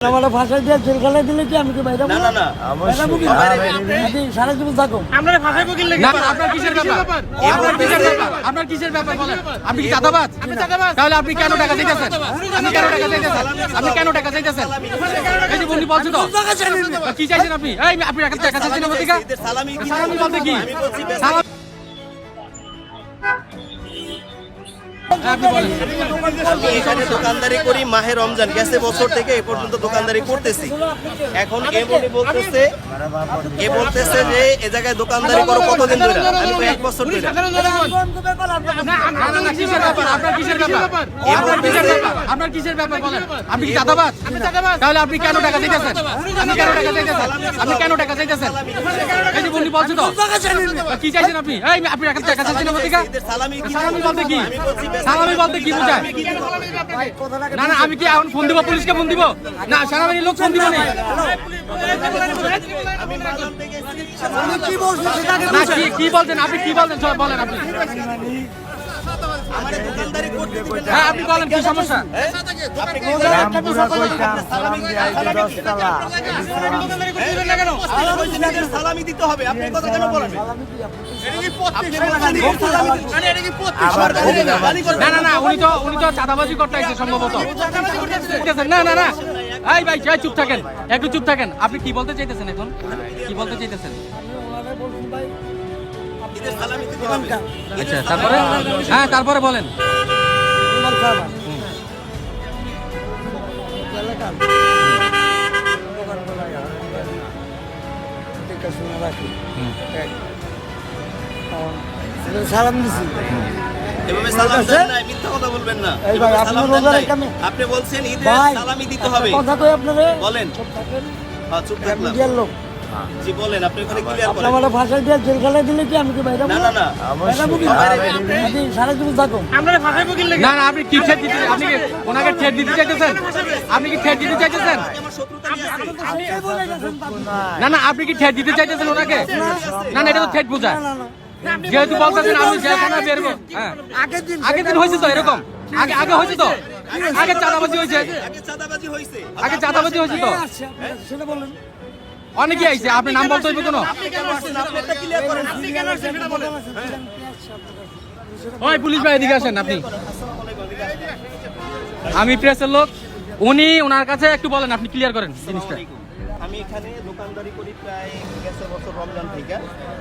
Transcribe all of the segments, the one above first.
আমার ভাষায় দিয়ে জেলখানায় দিলে কি আমি কি বাইরে না না না আপনি সারা জীবন থাকো আপনারা ভাষায় কোকিল লেগে না আপনার কিসের ব্যাপার আপনার কিসের ব্যাপার আপনার কিসের ব্যাপার বলেন আপনি কি চাঁদাবাজ তাহলে আপনি কেন টাকা চাইতেছেন আপনি কেন টাকা চাইতেছেন আপনি কেন টাকা চাইতেছেন এই যে বন্ধু বলছে তো কি চাইছেন আপনি এই আপনি টাকা টাকা চাইছেন সালামি কি সালামি বলতে কি আমি বলছি বেশ- সালাম এখানে দোকানদারি করি মাহে রমজান। গেছে বছর থেকে এ পর্যন্ত দোকানদারি করতেছি। এখন এ বলে বলতেছে এ বলতেছে যে এ জায়গায় দোকানদারি করো কতদিন ধরে? আমি এক বছর ধরে। আপনার কিসের ব্যাপার? আপনার কিসের ব্যাপার? আপনার কিসের ব্যাপার বলেন? আপনি কি চাঁদাবাজ? তাহলে আপনি কেন টাকা চাইতেছেন? আপনি কেন টাকা চাইতেছেন? আপনি কেন টাকা চাইতেছেন? বন্ধু বলছে তো কি চাইছেন আপনি? এই আপনি টাকা চাইছেন আমার থেকে সালামি বলতে কি? আমি সালামি বলতে কি বোঝায়? না না আমি কি এখন ফোন দিব? পুলিশকে ফোন দিব? না সেনাবাহিনীর লোক ফোন দিব না। কি বলছো সেটাকে না কি কি বলছেন? আপনি কি বলছেন? সব বলেন আপনি। আমারে দোকানদারি করতে দিবেন না হ্যাঁ আপনি বলেন কি সমস্যা? আপনি কি ঈদের সালামি দিতে হবে। আপনি কথা কেন বলেন? হবে। না না না উনি তো উনি তো চাঁদাবাজি করতে সম্ভবত। না না না। এই ভাই যাই চুপ থাকেন একটু চুপ থাকেন। আপনি কি বলতে চাইতেছেন এখন? কি বলতে চাইতেছেন? আচ্ছা তারপরে? হ্যাঁ তারপরে বলেন। সালাম দিছি। এভাবে সালাম দেন না মিথ্যা কথা বলবেন না। আপনি রোজা নাই। আপনি বলছেন ঈদের সালামি দিতে হবে। কথা কই আপনারে? বলেন। চুপ থাকেন। হ্যাঁ চুপ থাকলাম। লোক। জি বলেন আপনি ওখানে ক্লিয়ার করেন। আমার ভাষায় দিয়ে জেলখানায় দিলে কি আমি কি বাইরে না না না আপনি সারা জীবন থাকো আপনারা ভাষায় কোকিল লেগে না না আপনি কি ঠেট দিতে আপনি কি ওনাকে ঠেট দিতে চাইতেছেন? আপনি কি ঠেট দিতে চাইতেছেন? না না আপনি কি ঠেট দিতে চাইতেছেন ওনাকে? না না এটা তো ঠেট বোঝায় না না যেহেতু বলতেছেন আমি জেলখানা বেরবো হ্যাঁ। আগের দিন হয়েছে তো এরকম? আগে আগে হয়েছে তো? আগে চাঁদাবাজি হয়েছে? আগে চাঁদাবাজি হয়েছে। আগে চাঁদাবাজি হয়েছে তো? সেটা বলেন। অনেকে আইছে আপনি নাম বলতে হইবে কোনো? ওই পুলিশ ভাই এদিকে আসেন আপনি। আমি প্রেসের লোক উনি ওনার কাছে একটু বলেন আপনি ক্লিয়ার করেন জিনিসটা। আমি এখানে দোকানদারি করি প্রায় গেছে বছর রমজান থেকে।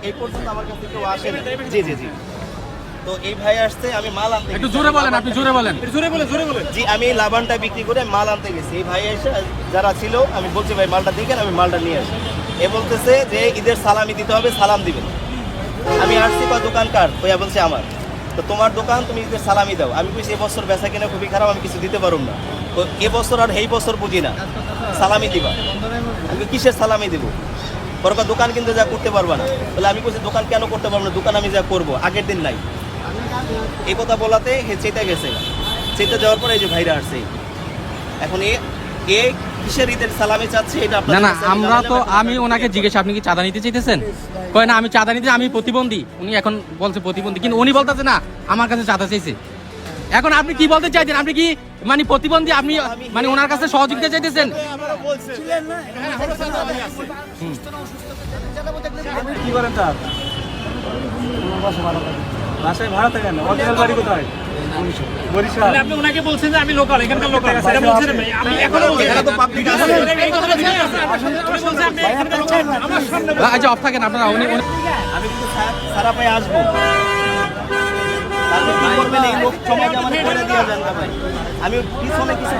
এই পর্যন্ত আমার কাছে কেউ আসে না জি জি জি। তো এই ভাই আসছে আমি মাল আনতে একটু জোরে বলেন আপনি জোরে বলেন। জি আমি লাবানটা বিক্রি করে মাল আনতে গেছি। এই ভাই এসে যারা ছিল আমি বলছি ভাই মালটা দিকেন আমি মালটা নিয়ে আসি। এ বলতেছে যে ঈদের সালামি দিতে হবে সালাম দিবেন। আমি আসছি বা দোকান কার? ওইয়া বলছে আমার। তো তোমার দোকান তুমি ঈদের সালামি দাও। আমি কইছি এবছর বেচা কিনা খুবই খারাপ আমি কিছু দিতে পারুম না। তো এবছর আর এই বছর বুঝি না। সালামি দিবা। আমি কিসের সালামি দিব? বরকা দোকান কিন্তু যা করতে পারবা না। তাহলে আমি বলছি দোকান কেন করতে পারব না? দোকান আমি যা করব আগের দিন নাই। এই কথা বলাতে হে চেতে গেছে। চেতে যাওয়ার পরে এই যে ভাইরা আসছে। এখন এ এ কিসের ঈদের সালামি চাচ্ছে এটা না না আমরা তো আমি ওনাকে জিজ্ঞেস আপনি কি চাঁদা নিতে চাইতেছেন? কয় না আমি চাঁদা নিতে আমি প্রতিবন্ধী। উনি এখন বলছে প্রতিবন্ধী। কিন্তু উনি বলতেছে না আমার কাছে চাঁদা চাইছে। এখন আপনি কি বলতে চাইছেন? আপনি কি মানে প্রতিবন্ধী আপনি মানে ওনার কাছে সহযোগিতা চাইতেছেন? কি করেন স্যার বাসায় ভাড়া থাকেন অরিজিনাল বাড়ি কোথায় আপনি ওনাকে বলছেন যে আমি লোকাল এখানকার লোকাল সেটা বলছেন আমি এখনও আচ্ছা অফ থাকেন আপনারা উনি আসব আমি কিছু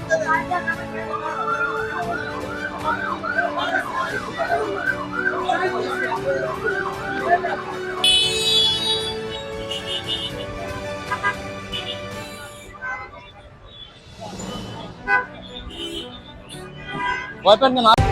वेपन के नाम